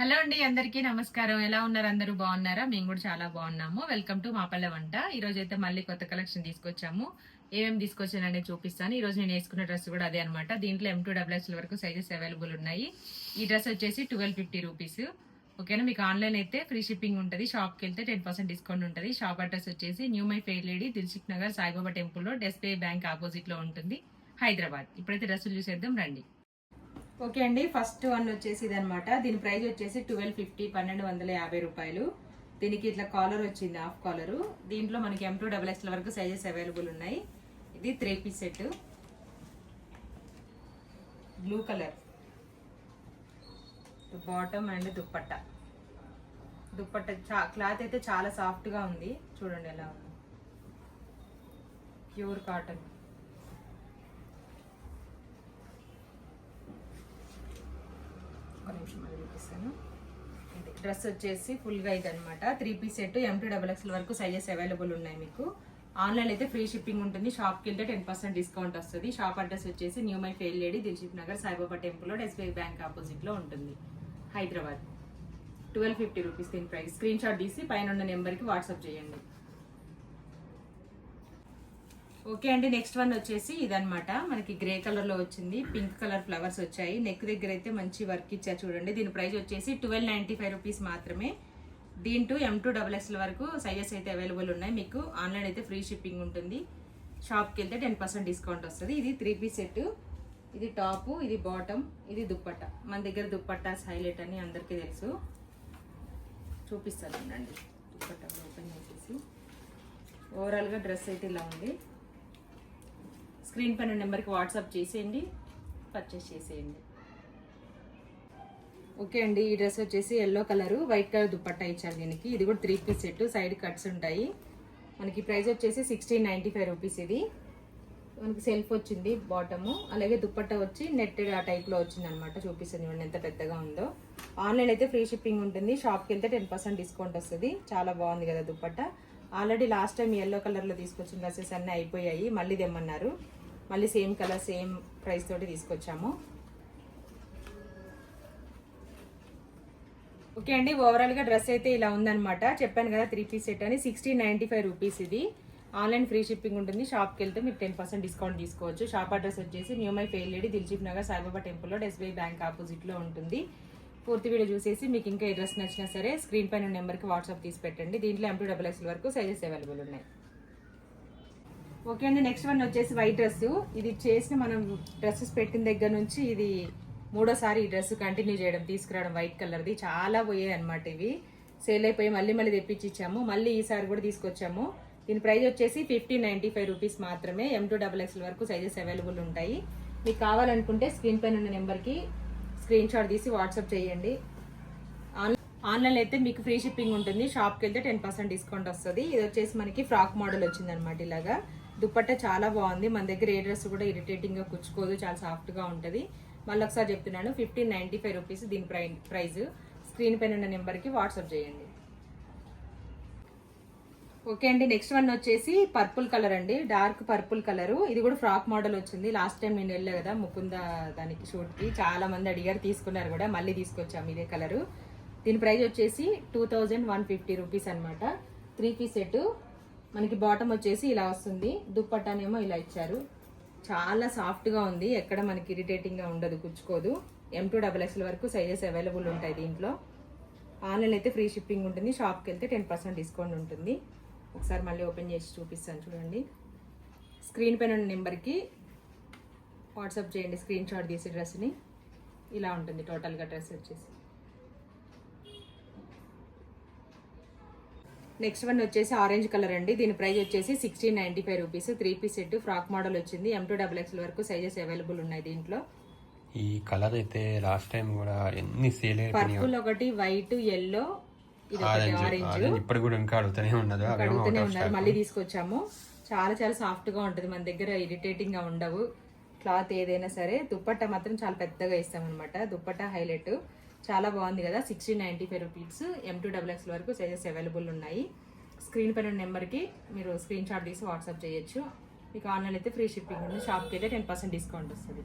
Hello అండి అందరికీ నమస్కారం. ఎలా ఉన్నారు? అందరూ బాగున్నారా? మేము కూడా చాలా బాగున్నాము. వెల్కమ్ టు మాపల్లె వంట. ఈ అయితే మళ్ళీ కొత్త కలెక్షన్ తీసుకొచ్చాము. ఏమేమి తీసుకొచ్చాననేది చూపిస్తాను. ఈ రోజు నేను వేసుకున్న డ్రెస్ కూడా అదే అనమాట దీంట్లో ఎం టూ డబుల్ వరకు సైజెస్ అవైలబుల్ ఉన్నాయి. ఈ డ్రెస్ వచ్చేసి ట్వెల్వ్ ఫిఫ్టీ రూపీస్ ఓకేనా మీకు ఆన్లైన్ అయితే ఫ్రీ షిప్పింగ్ ఉంటుంది. షాప్కి వెళ్తే టెన్ పర్సెంట్ డిస్కౌంట్ ఉంటుంది. షాప్ అడ్రస్ వచ్చేసి new my fair lady Dilsukh Nagar Saibaba టెంపుల్లో డెస్పే బ్యాంక్ ఆపోజిట్లో ఉంటుంది. హైదరాబాద్. ఇప్పుడైతే డ్రెస్సులు చూసేద్దాం రండి. ఓకే అండి ఫస్ట్ వన్ వచ్చేసి ఇదనమాట దీని ప్రైస్ వచ్చేసి ట్వెల్వ్ ఫిఫ్టీ పన్నెండు వందల యాభై రూపాయలు. దీనికి ఇట్లా కాలర్ వచ్చింది హాఫ్ కాలరు. దీంట్లో మనకి ఎం టూ డబల్ ఎక్స్ల వరకు సైజెస్ అవైలబుల్ ఉన్నాయి. ఇది three piece set. Blue colour bottom and dupatta. Dupatta చా క్లాత్ అయితే చాలా సాఫ్ట్గా ఉంది. చూడండి ఎలా ఉంది. ప్యూర్ కాటన్ నిమిషం మళ్ళీ చూపిస్తాను. ఇది డ్రెస్ వచ్చేసి ఫుల్గా ఇది అనమాట three piece set M two double XL వరకు సైజెస్ అవైలబుల్ ఉన్నాయి మీకు. ఆన్లైన్ అయితే ఫ్రీ షిప్పింగ్ ఉంటుంది. షాప్కి వెళ్తే టెన్ పర్సెంట్ డిస్కౌంట్ వస్తుంది. షాప్ అడ్రస్ వచ్చేసి new my fair lady Dilsukh Nagar Saibaba టెంపుల్లో ఎస్బీఐ బ్యాంక్ ఆపోజిట్లో ఉంటుంది. హైదరాబాద్. ట్వెల్వ్ ఫిఫ్టీ రూపీస్ దీని ప్రైస్. స్క్రీన్ షాట్ తీసి పైన ఉన్న నెంబర్కి వాట్సాప్ చేయండి. ఓకే అండి నెక్స్ట్ వన్ వచ్చేసి ఇదనమాట మనకి గ్రే కలర్లో వచ్చింది. పింక్ కలర్ ఫ్లవర్స్ వచ్చాయి. నెక్ దగ్గర అయితే మంచి వర్క్ ఇచ్చారు చూడండి. దీని ప్రైస్ వచ్చేసి ట్వెల్వ్ నైన్టీ ఫైవ్ రూపీస్ మాత్రమే. దీంట్లో ఎం టూ డబల్ ఎక్స్ల వరకు సైజెస్ అయితే అవైలబుల్ ఉన్నాయి. మీకు ఆన్లైన్ అయితే ఫ్రీ షిప్పింగ్ ఉంటుంది. షాప్కి వెళ్తే టెన్ పర్సెంట్ డిస్కౌంట్ వస్తుంది. ఇది త్రీ పీస్ సెట్ ఇది టాప్ ఇది బాటమ్ ఇది దుప్పట్ట. మన దగ్గర దుప్పట్టాస్ హైలైట్ అని అందరికీ తెలుసు. చూపిస్తాను అండి దుప్పట్ట ఓపెన్ చేసేసి. ఓవరాల్గా డ్రెస్ అయితే ఇలా ఉంది. స్క్రీన్ పైన నెంబర్కి వాట్సాప్ చేసేయండి పర్చేస్ చేసేయండి. ఓకే అండి ఈ డ్రెస్ వచ్చేసి yellow colour white colour dupatta ఇచ్చారు దీనికి. ఇది కూడా three piece set side cuts ఉంటాయి. మనకి ప్రైస్ వచ్చేసి సిక్స్టీన్ నైంటీ ఫైవ్ రూపీస్ ఇది. మనకి సెల్ఫ్ వచ్చింది బాటము అలాగే దుప్పట్టా వచ్చి నెట్టెడ్ ఆ టైప్లో వచ్చింది అనమాట చూపిస్తుంది చూడండి ఎంత పెద్దగా ఉందో. ఆన్లైన్ అయితే ఫ్రీ షిప్పింగ్ ఉంటుంది. షాప్కి వెళ్తే టెన్ పర్సెంట్ డిస్కౌంట్ వస్తుంది. చాలా బాగుంది కదా dupatta already last time yellow కలర్లో తీసుకొచ్చిన డ్రెస్సెస్ అన్నీ అయిపోయాయి. మళ్ళీ తెమ్మన్నారు. మళ్ళీ సేమ్ కలర్ సేమ్ ప్రైస్ తోటి తీసుకొచ్చాము. ఓకే అండి ఓవరాల్గా డ్రెస్ అయితే ఇలా ఉందనమాట చెప్పాను కదా త్రీ పీస్ సెట్ అని. సిక్స్టీన్ నైంటీ ఫైవ్ రూపీస్ ఇది. ఆన్లైన్ ఫ్రీ షిప్పింగ్ ఉంటుంది. షాప్కి వెళ్తే మీకు టెన్ పర్సెంట్ డిస్కౌంట్ తీసుకోవచ్చు. షాప్ అడ్రస్ వచ్చేసి new my fair lady Dilsukh Nagar Saibaba టెంపుల్లో ఎస్బీఐ బ్యాంక్ ఆపోజిట్లో ఉంటుంది. పూర్తి వీడియో చూసేసి మీకు ఇంకా ఈ డ్రెస్ నచ్చినా సరే స్క్రీన్ పైన నెంబర్కి వాట్సాప్ తీసి పెట్టండి. దీంట్లో ఎం టూ డబల్ ఎక్స్ఎల్ వరకు సైజెస్ అవైలబుల్ ఉన్నాయి. ఓకే అండి నెక్స్ట్ వన్ వచ్చేసి వైట్ డ్రెస్ ఇది చేసిన మనం డ్రెస్సెస్ పెట్టిన దగ్గర నుంచి ఇది మూడోసారి ఈ డ్రెస్ కంటిన్యూ చేయడం తీసుకురావడం వైట్ కలర్ది చాలా పోయాయి అనమాట ఇవి. సేల్ అయిపోయి మళ్ళీ మళ్ళీ తెప్పించి ఇచ్చాము. మళ్ళీ ఈసారి కూడా తీసుకొచ్చాము. దీని ప్రైస్ వచ్చేసి ఫిఫ్టీన్ నైంటీ ఫైవ్ రూపీస్ మాత్రమే ఎం టూ డబల్ ఎక్స్ఎల్ వరకు సైజెస్ అవైలబుల్ ఉంటాయి. మీకు కావాలనుకుంటే స్క్రీన్ పైన ఉన్న నెంబర్కి స్క్రీన్ షాట్ తీసి వాట్సాప్ చేయండి. ఆన్ ఆన్లైన్ అయితే మీకు ఫ్రీ షిప్పింగ్ ఉంటుంది. షాప్కి వెళ్తే టెన్ పర్సెంట్ డిస్కౌంట్ వస్తుంది. ఇది వచ్చేసి మనకి ఫ్రాక్ మోడల్ వచ్చింది అనమాట ఇలాగా. దుప్పట్ట చాలా బాగుంది. మన దగ్గర ఏ డ్రెస్ కూడా ఇరిటేటింగ్గా కుచ్చుకోదు. చాలా సాఫ్ట్గా ఉంటుంది. మళ్ళీ ఒకసారి చెప్తున్నాను. ఫిఫ్టీన్ నైంటీ ఫైవ్ రూపీస్ దీని ప్రై ప్రైస్. స్క్రీన్ పైన ఉన్న నెంబర్కి వాట్సాప్ చేయండి. ఓకే అండి. నెక్స్ట్ వన్ వచ్చేసి పర్పుల్ కలర్ అండి. Dark purple colour. ఇది కూడా ఫ్రాక్ మోడల్ వచ్చింది. లాస్ట్ టైం నేను వెళ్ళా కదా ముకుంద దానికి షూట్కి. చాలా మంది అడిగారు తీసుకున్నారు కూడా. మళ్ళీ తీసుకొచ్చాము ఇదే కలరు. దీని ప్రైస్ వచ్చేసి two thousand one fifty rupees అనమాట త్రీ పీస్ సెట్. మనకి బాటమ్ వచ్చేసి ఇలా వస్తుంది. దుప్పట్టానేమో ఇలా ఇచ్చారు. చాలా సాఫ్ట్గా ఉంది. ఎక్కడ మనకి ఇరిటేటింగ్గా ఉండదు కుచ్చుకోదు. ఎం టూ డబల్ ఎక్స్ఎల్ వరకు సైజెస్ అవైలబుల్ ఉంటాయి దీంట్లో. ఆన్లైన్ అయితే ఫ్రీ షిప్పింగ్ ఉంటుంది. షాప్కి వెళ్తే టెన్ పర్సెంట్ డిస్కౌంట్ ఉంటుంది. ఒకసారి మళ్ళీ ఓపెన్ చేసి చూపిస్తాను చూడండి. స్క్రీన్ పైన ఉన్న నెంబర్కి వాట్సాప్ చేయండి. స్క్రీన్ షాట్ తీసి డ్రెస్ని. ఇలా ఉంటుంది టోటల్గా డ్రెస్ వచ్చేసి. నెక్స్ట్ వన్ వచ్చేసి ఆరెంజ్ కలర్ అండి. దీని ప్రైస్ వచ్చేసి sixteen ninety five rupees three piece set frock model వచ్చింది. ఎం టూ డబల్ ఎక్స్ఎల్ వరకు సైజెస్ అవైలబుల్ ఉన్నాయి దీంట్లో. ఈ కలర్ అయితే లాస్ట్ టైం కూడా ఎన్ని సేల్ పర్పుల్ ఒకటి వైట్ ఎల్లో ఆరెంజ్ ఇప్పుడు కూడా ఇంకా అడుగుతూనే ఉన్నది. అవేమో అడుగుతూనే ఉన్నారు మళ్ళీ తీసుకొచ్చాము. చాలా చాలా సాఫ్ట్గా ఉంటుంది. మన దగ్గర ఇరిటేటింగ్గా ఉండవు. క్లాత్ ఏదైనా సరే దుప్పట్టా మాత్రం చాలా పెద్దగా ఇస్తాం అనమాట దుప్పట్టా హైలైట్ చాలా బాగుంది కదా sixteen ninety five rupees M two double X వరకు సైజెస్ అవైలబుల్ ఉన్నాయి. స్క్రీన్ పైన నెంబర్కి మీరు స్క్రీన్ షాట్ తీసి వాట్సాప్ చేయొచ్చు. మీకు ఆన్లైన్ అయితే ఫ్రీ షిప్పింగ్ ఉంది. షాప్కి అయితే టెన్ పర్సెంట్ డిస్కౌంట్ వస్తుంది.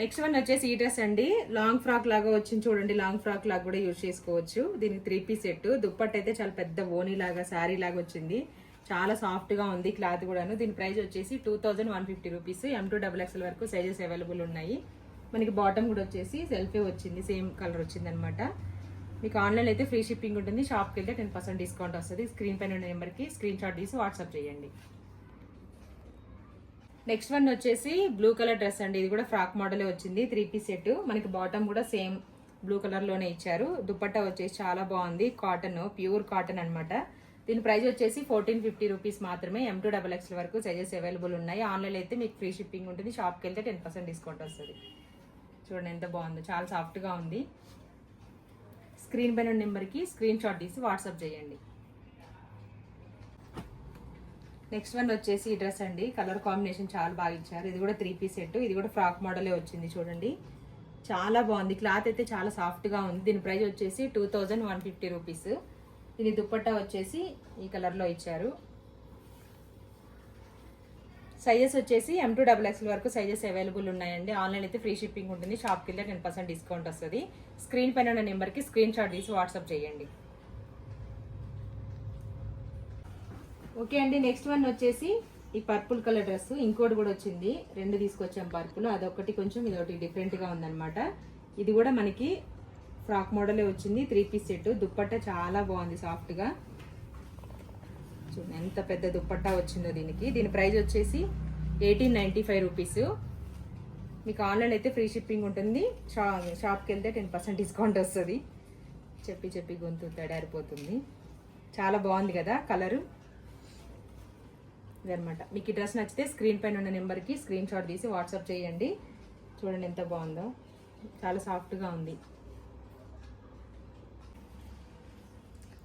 నెక్స్ట్ వన్ వచ్చేసి ఈ డ్రెస్ అండి. లాంగ్ ఫ్రాక్ లాగా వచ్చింది చూడండి. లాంగ్ ఫ్రాక్ లాగా కూడా యూజ్ చేసుకోవచ్చు. దీనికి త్రీ పీస్ సెట్ దుప్పట్ అయితే చాలా పెద్ద ఓనీ లాగా శారీ లాగా వచ్చింది. చాలా సాఫ్ట్గా ఉంది క్లాత్ కూడాను. దీని ప్రైస్ వచ్చేసి two thousand one fifty rupees M two double XL వరకు సైజెస్ అవైలబుల్ ఉన్నాయి. మనకి బాటమ్ కూడా వచ్చేసి సెల్ఫే వచ్చింది సేమ్ కలర్ వచ్చింది అనమాట మీకు ఆన్లైన్ అయితే ఫ్రీ షిప్పింగ్ ఉంటుంది. షాప్కి వెళ్తే టెన్ పర్సెంట్ డిస్కౌంట్ వస్తుంది. స్క్రీన్ పైన ఉన్న నెంబర్కి స్క్రీన్ షాట్ తీసి వాట్సాప్ చేయండి. నెక్స్ట్ వన్ వచ్చేసి బ్లూ కలర్ డ్రెస్ అండి. ఇది కూడా ఫ్రాక్ మోడలే వచ్చింది. త్రీ పీస్ సెట్ మనకి బాటమ్ కూడా సేమ్ బ్లూ కలర్లోనే ఇచ్చారు. దుపట్టా వచ్చేసి చాలా బాగుంది. కాటన్ ప్యూర్ కాటన్ అనమాట. దీని ప్రైస్ వచ్చేసి ఫోర్టీన్ ఫిఫ్టీ రూపీస్ మాత్రమే. ఎం టూ డబల్ ఎక్స్ వరకు సైజెస్ అవైలబుల్ ఉన్నాయి. ఆన్లైన్ అయితే మీకు ఫ్రీ షిప్పింగ్ ఉంటుంది. షాప్కి వెళ్తే టెన్ పర్సెంట్ డిస్కౌంట్ వస్తుంది. చూడండి ఎంత బాగుందో. చాలా సాఫ్ట్గా ఉంది. స్క్రీన్ పైన నెంబర్కి స్క్రీన్ షాట్ తీసి వాట్సాప్ చేయండి. నెక్స్ట్ వన్ వచ్చేసి ఈ డ్రెస్ అండి. కలర్ కాంబినేషన్ చాలా బాగా ఇచ్చారు. ఇది కూడా త్రీ పీస్ సెట్. ఇది కూడా ఫ్రాక్ మోడలే వచ్చింది చూడండి. చాలా బాగుంది. క్లాత్ అయితే చాలా సాఫ్ట్గా ఉంది. దీని ప్రైస్ వచ్చేసి two thousand one fifty rupees. దీని దుప్పట్టా వచ్చేసి ఈ కలర్లో ఇచ్చారు. సైజెస్ వచ్చేసి ఎం టూ డబల్ ఎక్స్ఎల్ వరకు సైజెస్ అవైలబుల్ ఉన్నాయండి. ఆన్లైన్ అయితే ఫ్రీ షిప్పింగ్ ఉంటుంది. షాప్కి వెళ్తే టెన్ పర్సెంట్ డిస్కౌంట్ వస్తుంది. స్క్రీన్ పైన ఉన్న నెంబర్కి స్క్రీన్ షాట్ తీసి వాట్సాప్ చేయండి. ఓకే అండి నెక్స్ట్ వన్ వచ్చేసి ఈ పర్పుల్ కలర్ డ్రెస్. ఇంకోటి కూడా వచ్చింది. రెండు తీసుకొచ్చాం పర్పుల్. అదొకటి కొంచెం ఇదొకటి డిఫరెంట్గా ఉందన్నమాట. ఇది కూడా మనకి ఫ్రాక్ మోడలే వచ్చింది. త్రీ పీస్ సెట్ దుప్పట్ట చాలా బాగుంది సాఫ్ట్గా చూడండి ఎంత పెద్ద దుప్పట్టా వచ్చిందో దీనికి. దీని ప్రైస్ వచ్చేసి ఎయిటీన్ నైంటీ ఫైవ్ రూపీస్. మీకు ఆన్లైన్ అయితే ఫ్రీ షిప్పింగ్ ఉంటుంది. షా షాప్కి వెళ్తే టెన్ పర్సెంట్ డిస్కౌంట్ వస్తుంది. చెప్పి చెప్పి గొంతు తడారిపోతుంది. చాలా బాగుంది కదా కలరు. ఇదనమాట మీకు ఈ డ్రెస్ నచ్చితే స్క్రీన్ పైన ఉన్న నెంబర్కి స్క్రీన్ షాట్ తీసి వాట్సాప్ చేయండి. చూడండి ఎంత బాగుందో. చాలా సాఫ్ట్గా ఉంది.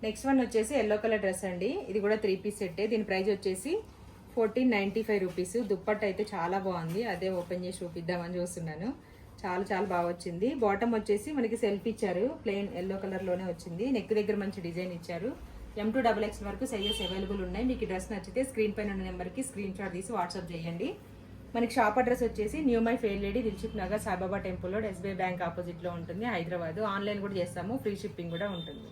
నెక్స్ట్ వన్ వచ్చేసి ఎల్లో కలర్ డ్రెస్ అండి. ఇది కూడా త్రీ పీస్ సెట్టే దీని ప్రైస్ వచ్చేసి fourteen ninety five rupees dupatta అయితే చాలా బాగుంది. అదే ఓపెన్ చేసి చూపిద్దామని చూస్తున్నాను. చాలా చాలా బాగా వచ్చింది. బాటమ్ వచ్చేసి మనకి సెల్ఫ్ ఇచ్చారు. ప్లెయిన్ ఎల్లో కలర్లోనే వచ్చింది. నెక్ దగ్గర మంచి డిజైన్ ఇచ్చారు. ఎం టూ డబల్ ఎక్స్ వరకు సైజెస్ అవైలబుల్ ఉన్నాయి. మీకు డ్రెస్ నచ్చితే స్క్రీన్ పైన ఉన్న నెంబర్కి స్క్రీన్ షాట్ తీసి వాట్సాప్ చేయండి. మనకి షాప్ అడ్రస్ వచ్చేసి New My Fair Lady Dilsukh Nagar Saibaba temple road SBI bank ఆపోజిట్లో ఉంటుంది. హైదరాబాద్. ఆన్లైన్ కూడా చేస్తాము. ఫ్రీ షిప్పింగ్ కూడా ఉంటుంది.